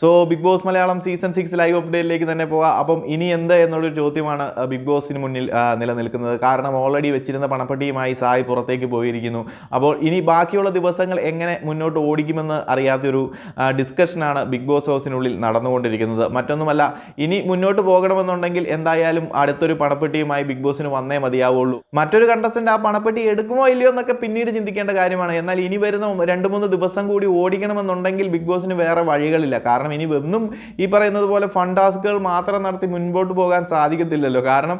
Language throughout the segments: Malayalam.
So Bigg Boss Malayalam season six live അപ്ഡേറ്റിലേക്ക് തന്നെ പോകാം. അപ്പം ഇനി എന്ത് എന്നുള്ളൊരു ചോദ്യമാണ് ബിഗ് ബോസിന് മുന്നിൽ നിലനിൽക്കുന്നത്. കാരണം ഓൾറെഡി വെച്ചിരുന്ന പണപ്പെട്ടിയുമായി സായി പുറത്തേക്ക് പോയിരിക്കുന്നു. അപ്പോൾ ഇനി ബാക്കിയുള്ള ദിവസങ്ങൾ എങ്ങനെ മുന്നോട്ട് ഓടിക്കുമെന്ന് അറിയാത്തൊരു ഡിസ്കഷനാണ് ബിഗ് ബോസ് ഹൗസിനുള്ളിൽ നടന്നുകൊണ്ടിരിക്കുന്നത്. മറ്റൊന്നുമല്ല ഇനി മുന്നോട്ട് പോകണമെന്നുണ്ടെങ്കിൽ എന്തായാലും അടുത്തൊരു പണപ്പെട്ടിയുമായി ബിഗ് ബോസിന് വന്നേ മതിയാവുള്ളൂ. മറ്റൊരു കണ്ടസ്റ്റന്റ് ആ പണപ്പെട്ടി എടുക്കുമോ ഇല്ലയോ എന്നൊക്കെ പിന്നീട് ചിന്തിക്കേണ്ട കാര്യമാണ്. എന്നാൽ ഇനി വരുന്ന രണ്ട് മൂന്ന് ദിവസം കൂടി ഓടിക്കണമെന്നുണ്ടെങ്കിൽ ബിഗ് ബോസിന് വേറെ വഴികളില്ല. കാരണം ഇനി വെന്നും ഈ പറയുന്നത് പോലെ ഫൺ ടാസ്കുകൾ മാത്രം നടത്തി മുൻപോട്ട് പോകാൻ സാധിക്കത്തില്ലല്ലോ. കാരണം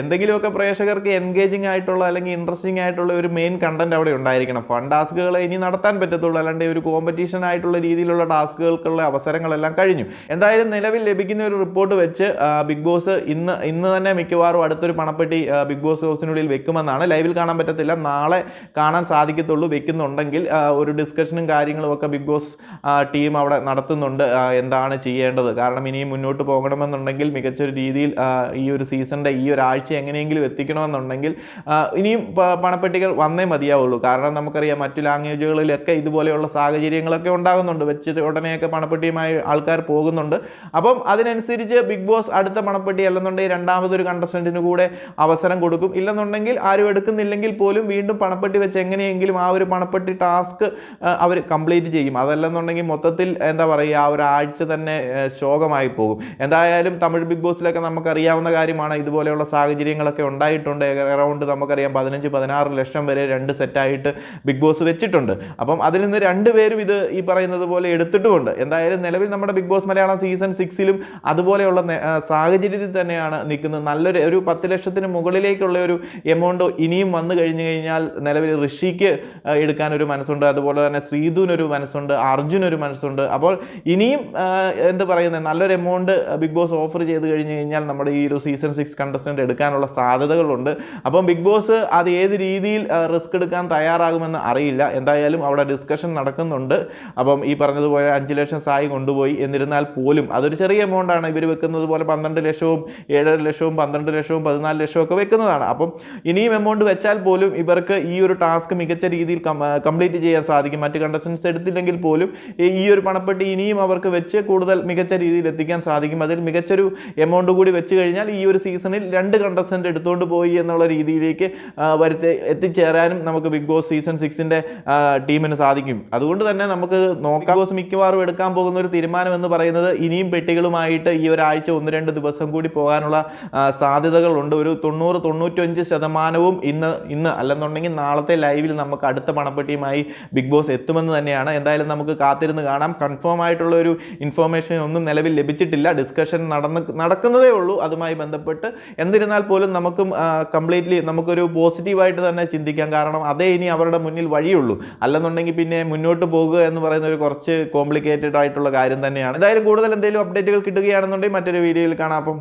എന്തെങ്കിലുമൊക്കെ പ്രേക്ഷകർക്ക് എൻഗേജിങ് ആയിട്ടുള്ള അല്ലെങ്കിൽ ഇൻട്രസ്റ്റിംഗ് ആയിട്ടുള്ള ഒരു മെയിൻ കണ്ടന്റ് അവിടെ ഉണ്ടായിരിക്കണം. ടാസ്കുകൾ ഇനി നടത്താൻ പറ്റത്തുള്ളൂ. അല്ലാണ്ട് ഒരു കോമ്പറ്റീഷൻ ആയിട്ടുള്ള രീതിയിലുള്ള ടാസ്കുകൾക്കുള്ള അവസരങ്ങളെല്ലാം കഴിഞ്ഞു. എന്തായാലും നിലവിൽ ലഭിക്കുന്ന ഒരു റിപ്പോർട്ട് വെച്ച് ബിഗ് ബോസ് ഇന്ന് ഇന്ന് തന്നെ മിക്കവാറും അടുത്തൊരു പണപ്പെട്ടി ബിഗ് ബോസ് ഹൗസിനുള്ളിൽ വെക്കുമെന്നാണ്. ലൈവിൽ കാണാൻ പറ്റത്തില്ല. നാളെ കാണാൻ സാധിക്കത്തുള്ളൂ. വെക്കുന്നുണ്ടെങ്കിൽ ഒരു ഡിസ്കഷനും കാര്യങ്ങളും ഒക്കെ ബിഗ് ബോസ് ടീം അവിടെ നടത്തുന്നുണ്ട്. എന്താണ് ചെയ്യേണ്ടത്? കാരണം ഇനിയും മുന്നോട്ട് പോകണമെന്നുണ്ടെങ്കിൽ മികച്ചൊരു രീതിയിൽ ഈ ഒരു സീസണിന്റെ ഈ ഒരു ആഴ്ച എങ്ങനെയെങ്കിലും എത്തിക്കണമെന്നുണ്ടെങ്കിൽ ഇനിയും പണപ്പെട്ടികൾ വന്നേ മതിയാവുള്ളൂ. കാരണം നമുക്കറിയാം മറ്റു ലാംഗ്വേജുകളിലൊക്കെ ഇതുപോലെയുള്ള സാഹചര്യങ്ങളൊക്കെ ഉണ്ടാകുന്നുണ്ട്. വെച്ച് ഉടനെയൊക്കെ പണപ്പെട്ടിയുമായി ആൾക്കാർ പോകുന്നുണ്ട്. അപ്പം അതിനനുസരിച്ച് ബിഗ് ബോസ് അടുത്ത പണപ്പെട്ടി അല്ലെന്നുണ്ടെങ്കിൽ രണ്ടാമതൊരു കണ്ടസ്റ്റന്റിന് കൂടെ അവസരം കൊടുക്കും. ഇല്ലെന്നുണ്ടെങ്കിൽ ആരും എടുക്കുന്നില്ലെങ്കിൽ പോലും വീണ്ടും പണപ്പെട്ടി വെച്ച് എങ്ങനെയെങ്കിലും ആ ഒരു പണപ്പെട്ടി ടാസ്ക് അവർ കംപ്ലീറ്റ് ചെയ്യും. അതല്ലെന്നുണ്ടെങ്കിൽ മൊത്തത്തിൽ എന്താ പറയുക ആ ഒരാഴ്ച തന്നെ ശോകമായി പോകും. എന്തായാലും തമിഴ് ബിഗ് ബോസിലൊക്കെ നമുക്കറിയാവുന്ന കാര്യമാണ് ഇതുപോലെയുള്ള സാഹചര്യങ്ങളൊക്കെ ഉണ്ടായിട്ടുണ്ട്. അറൗണ്ട് നമുക്കറിയാം പതിനഞ്ച് പതിനാറ് ലക്ഷം വരെ രണ്ട് സെറ്റായിട്ട് ബിഗ് ബോസ് വെച്ചിട്ടുണ്ട്. അപ്പം അതിൽ നിന്ന് രണ്ടുപേരും ഇത് ഈ പറയുന്നത് പോലെ എടുത്തിട്ടുമുണ്ട്. എന്തായാലും നിലവിൽ നമ്മുടെ ബിഗ് ബോസ് മലയാളം സീസൺ സിക്സിലും അതുപോലെയുള്ള സാഹചര്യത്തിൽ തന്നെയാണ് നിൽക്കുന്നത്. നല്ലൊരു ഒരു പത്ത് ലക്ഷത്തിന് മുകളിലേക്കുള്ള ഒരു എമൗണ്ട് ഇനിയും വന്നു കഴിഞ്ഞു കഴിഞ്ഞാൽ നിലവിൽ ഋഷിക്ക് എടുക്കാനൊരു മനസ്സുണ്ട്. അതുപോലെ തന്നെ ശ്രീധുവിനൊരു മനസ്സുണ്ട് അർജുനൊരു മനസ്സുണ്ട്. അപ്പോൾ ഇനിയും ആ, എന്ത് പറയുന്നത് നല്ലൊരു എമൗണ്ട് ബിഗ് ബോസ് ഓഫർ ചെയ്ത് കഴിഞ്ഞ് കഴിഞ്ഞാൽ നമ്മുടെ ഈ ഒരു സീസൺ സിക്സ് കണ്ടസ്റ്റന്റ് എടുക്കാനുള്ള സാധ്യതകളുണ്ട്. അപ്പം ബിഗ് ബോസ് അത് ഏത് രീതിയിൽ റിസ്ക് എടുക്കാൻ തയ്യാറാകുമെന്ന് അറിയില്ല. എന്തായാലും അവിടെ ഡിസ്കഷൻ നടക്കുന്നുണ്ട്. അപ്പം ഈ പറഞ്ഞതുപോലെ അഞ്ച് ലക്ഷം സായി കൊണ്ടുപോയി. എന്നിരുന്നാൽ പോലും അതൊരു ചെറിയ എമൗണ്ടാണ് ഇവർ വെക്കുന്നത് പോലെ പന്ത്രണ്ട് ലക്ഷവും ഏഴര ലക്ഷവും പന്ത്രണ്ട് ലക്ഷവും പതിനാല് ലക്ഷവും ഒക്കെ വെക്കുന്നതാണ്. അപ്പം ഇനിയും എമൗണ്ട് വെച്ചാൽ പോലും ഇവർക്ക് ഈ ഒരു ടാസ്ക് മികച്ച രീതിയിൽ കംപ്ലീറ്റ് ചെയ്യാൻ സാധിക്കും. മറ്റ് കണ്ടസ്റ്റൻസ് എടുത്തില്ലെങ്കിൽ പോലും ഈ ഒരു പണപ്പെട്ടി ഇനിയും അവർക്ക് വെച്ച് കൂടുതൽ മികച്ച രീതിയിൽ എത്തിക്കാൻ സാധിക്കും. അതിൽ മികച്ചൊരു എമൗണ്ട് കൂടി വെച്ച് കഴിഞ്ഞാൽ ഈ ഒരു സീസണിൽ രണ്ട് കണ്ടസ്റ്റന്റ് എടുത്തുകൊണ്ട് പോയി എന്നുള്ള രീതിയിലേക്ക് വരുത്തി എത്തിച്ചേരാനും നമുക്ക് ബിഗ് ബോസ് സീസൺ സിക്സിന്റെ ടീമിന് സാധിക്കും. അതുകൊണ്ട് തന്നെ നമുക്ക് നോക്കാം. ബോസ് മിക്കവാറും എടുക്കാൻ പോകുന്ന ഒരു തീരുമാനം എന്ന് പറയുന്നത് ഇനിയും പെട്ടികളുമായിട്ട് ഈ ഒരാഴ്ച ഒന്ന് രണ്ട് ദിവസം കൂടി പോകാനുള്ള സാധ്യതകളുണ്ട്. ഒരു തൊണ്ണൂറ് തൊണ്ണൂറ്റഞ്ച് ശതമാനവും ഇന്ന് ഇന്ന് അല്ലെന്നുണ്ടെങ്കിൽ നാളത്തെ ലൈവിൽ നമുക്ക് അടുത്ത പണപ്പെട്ടിയുമായി ബിഗ് ബോസ് എത്തുമെന്ന് തന്നെയാണ്. എന്തായാലും നമുക്ക് കാത്തിരുന്ന് കാണാം. കൺഫേം ആയിട്ടുള്ള ഒരു ഇൻഫോർമേഷൻ ഒന്നും നിലവിൽ ലഭിച്ചിട്ടില്ല. ഡിസ്കഷൻ നടന്ന് നടക്കുന്നതേ ഉള്ളൂ. അതുമായി ബന്ധപ്പെട്ട് എന്നിരുന്നാൽ പോലും നമുക്കും കംപ്ലീറ്റ്ലി നമുക്കൊരു പോസിറ്റീവായിട്ട് തന്നെ ചിന്തിക്കാം. കാരണം അതേ ഇനി അവരുടെ മുന്നിൽ വഴിയുള്ളൂ. അല്ലെന്നുണ്ടെങ്കിൽ പിന്നെ മുന്നോട്ട് പോകുക എന്ന് പറയുന്ന ഒരു കുറച്ച് കോംപ്ലിക്കേറ്റഡ് ആയിട്ടുള്ള കാര്യം തന്നെയാണ്. എന്തായാലും കൂടുതൽ എന്തെങ്കിലും അപ്ഡേറ്റുകൾ കിട്ടുകയാണെന്നുണ്ടെങ്കിൽ മറ്റൊരു വീഡിയോയിൽ കാണാം. അപ്പം